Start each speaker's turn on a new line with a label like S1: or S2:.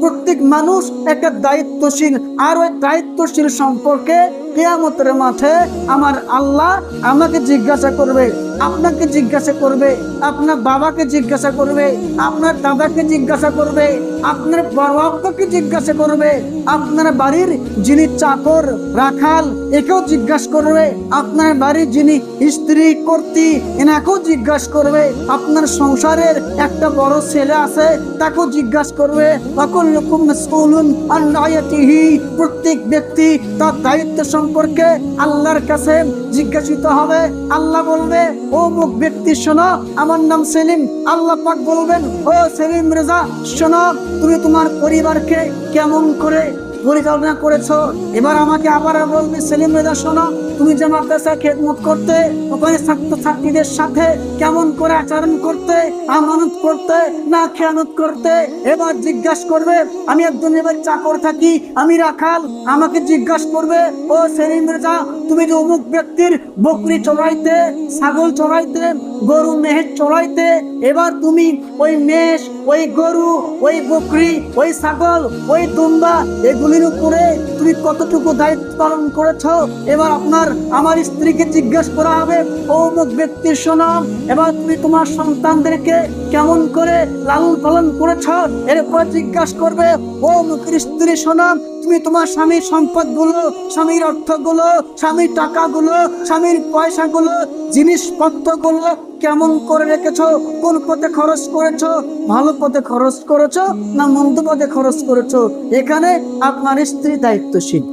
S1: প্রত্যেক মানুষ একটা দায়িত্বশীল আর ওই দায়িত্বশীল সম্পর্কে কেয়ামতের মাঠে আমার আল্লাহ আমাকে জিজ্ঞাসা করবে, আপনাকে জিজ্ঞাসা করবে, আপনার বাবাকে জিজ্ঞাসা করবে, আপনার দাদাকে জিজ্ঞাসা করবে। আপনার বড়কে জিজ্ঞাসা করবে, আপনার বাড়ির যিনি চাকর রাখাল, একেও জিজ্ঞাসা করবে, আপনার বাড়ির যিনি স্ত্রী কর্তি, এনাকেও জিজ্ঞাসা করবে, আপনার সংসারের একটা বড় ছেলে আছে, তাকেও জিজ্ঞাসা করবে প্রত্যেক ব্যক্তি তার দায়িত্ব সম্পর্কে আল্লাহর কাছে জিজ্ঞাসিত হবে, আল্লাহ বলবে, ও মুখ ব্যক্তি শোনো, আমার নাম সেলিম, আল্লাহ পাক বলবেন, ও সেলিম রেজা, শোনো তুমি তোমার পরিবারকে কেমন করে পরিচালনা করেছ? এবার আমাকে আবার বলবে, সেলিম রেজা শোনো, তুমি যে মাদ্রাসায় খেদমত করতে, ওখানে ছাত্র ছাত্রীদের সাথে কেমন করে আচরণ করতে, আমানত করতে, না খেয়ানত করতে, এবার জিজ্ঞাসা করবে, আমি একজন এবার চাকর থাকি, আমি রাখাল, আমাকে জিজ্ঞাসা করবে, ও সেলিম রেজা, তুমি যে অমুক ব্যক্তির বকরি চড়াইতে, ছাগল চড়াইতে, গরু, মেহের চড়াইতে, এবার তুমি ওই মেষ ওই গরু, ওই বকরি, ওই ছাগল, ওই দুম্বা, এগুলির উপরে তুমি কতটুকু দায়িত্ব পালন করেছ? এবার আপনার, আমার স্ত্রীকে জিজ্ঞেস করা হবে, অমুক ব্যক্তির সুনাম। এবার তুমি তোমার সন্তানদেরকে কেমন করে লালন পালন করেছ? এরপর জিজ্ঞাসা করবে, অমুকের স্ত্রী সনাম তুমি তোমার স্বামীর সম্পদগুলো, স্বামীর অর্থগুলো, স্বামীর টাকাগুলো, স্বামীর পয়সাগুলো, জিনিসপত্রগুলো কেমন করে রেখেছ? কোন পথে খরচ করেছ? ভালো পথে খরচ করেছ না মন্দ পথে খরচ করেছ? এখানে আপনার স্ত্রী দায়িত্বশীল।